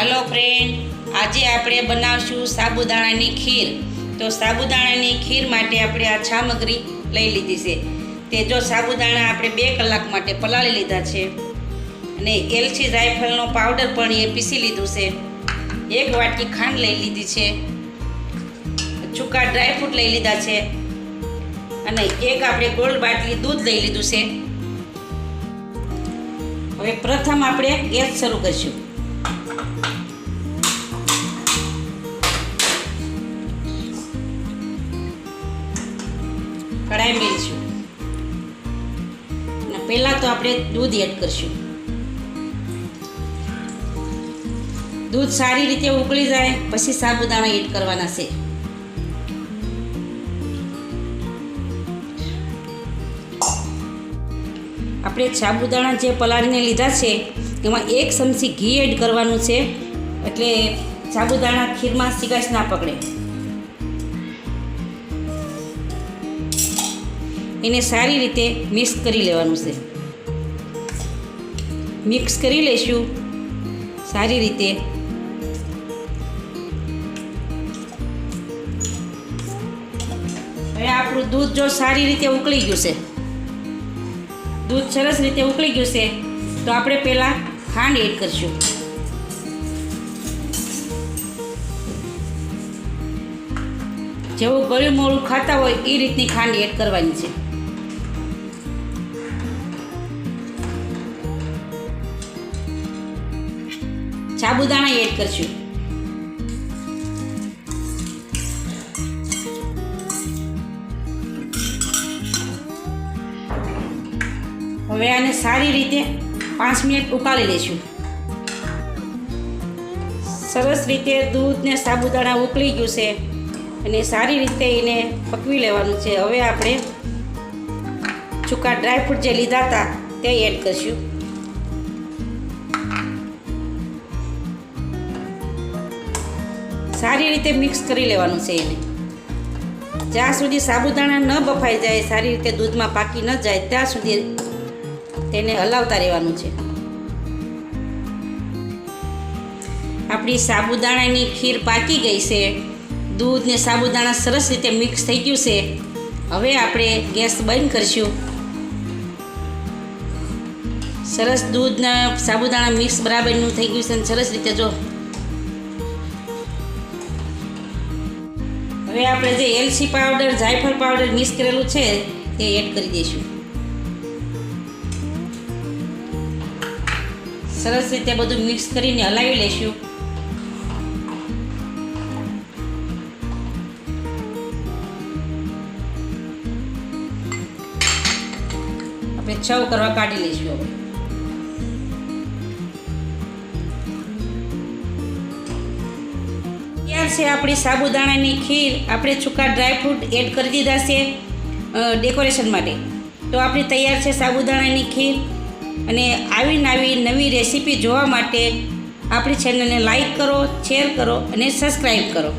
હાલો friend આજે આપણે બનાવશું સાબુદાણાની ખીર. તો સાબુદાણાની ખીર માટે આપણે આ સામગ્રી લઈ લીધી છે. તે જો સાબુદાણા આપણે બે કલાક માટે પલાળી લીધા છે. અને એલચી જાયફળનો પાવડર પણ એ પીસી લીધું છે. એક વાટકી ખાંડ લઈ લીધી છે. ચૂકા ડ્રાયફ્રૂટ લઈ લીધા છે. અને એક આપણે ગોળ બાટલી દૂધ લઈ લીધું છે. હવે પ્રથમ આપણે ગેસ શરૂ કરીશું. કઢાઈ મેળશું. અને પહેલાં તો આપણે દૂધ એડ કરીશું. દૂધ સારી રીતે ઉકળી જાય, પછી સાબુદાણા એડ કરવાના છે. આપણે સાબુદાણા જે પલાળીને લીધા છે, એમાં એક ચમચી ઘી એડ કરવાનું છે, એટલે સાબુદાણા ખીરમાં સિગાશ ના પકડે. એને સારી રીતે મિક્સ કરી લેવાનું છે. મિક્સ કરી લઈશું સારી રીતે. હવે આપણું દૂધ જો સારી રીતે ઉકળી ગયું છે. દૂધ સરસ રીતે ઉકળી ગયું છે. તો આપણે પહેલાં ખાંડ એડ કરીશું. જેવું ગળ્યું મોળું ખાતા હોય એ રીતની ખાંડ એડ કરવાની છે. સાબુદાણા એડ કરશું. હવે આને સારી રીતે પાંચ મિનિટ ઉકાળી લઈશું સરસ રીતે દૂધ ને સાબુદાણા ઉકળી ગયું છે અને સારી રીતે એને પકવી લેવાનું છે. હવે આપણે ચૂકા ડ્રાયફ્રૂટ જે લીધા હતા તે એડ કરીશું. સારી રીતે મિક્સ કરી લેવાનું છે એને. જ્યાં સુધી સાબુદાણા ન બફાઈ જાય, સારી રીતે દૂધમાં પાકી ન જાય, ત્યાં સુધી તેને હલાવતા રહેવાનું છે. આપણી સાબુદાણાની ખીર પાકી ગઈ છે. દૂધ ને સાબુદાણા સરસ રીતે મિક્સ થઈ ગયું છે. હવે આપણે ગેસ બંધ કરીશું. સરસ દૂધના સાબુદાણા મિક્સ બરાબરનું થઈ ગયું છે અને સરસ રીતે જો હવે આપણે જે એલસી પાવડર જાયફળ પાવડર મિક્સ કરેલું છે, તે એડ કરી દઈશું. સરસ રીતે બધું મિક્સ કરીને હલાવી લઈશું આપણે છવ કરવા કાઢી લઈશું હવે. છે, આપણી સાબુદાણાની ખીર. આપણે ચૂકા ડ્રાયફ્રૂટ એડ કરી દીધા છે ડેકોરેશન માટે. તો આપણી તૈયાર છે સાબુદાણાની ખીર. અને આવી નવી નવી રેસીપી જોવા માટે આપણી ચેનલને લાઈક કરો શેર કરો અને સબસ્ક્રાઈબ કરો.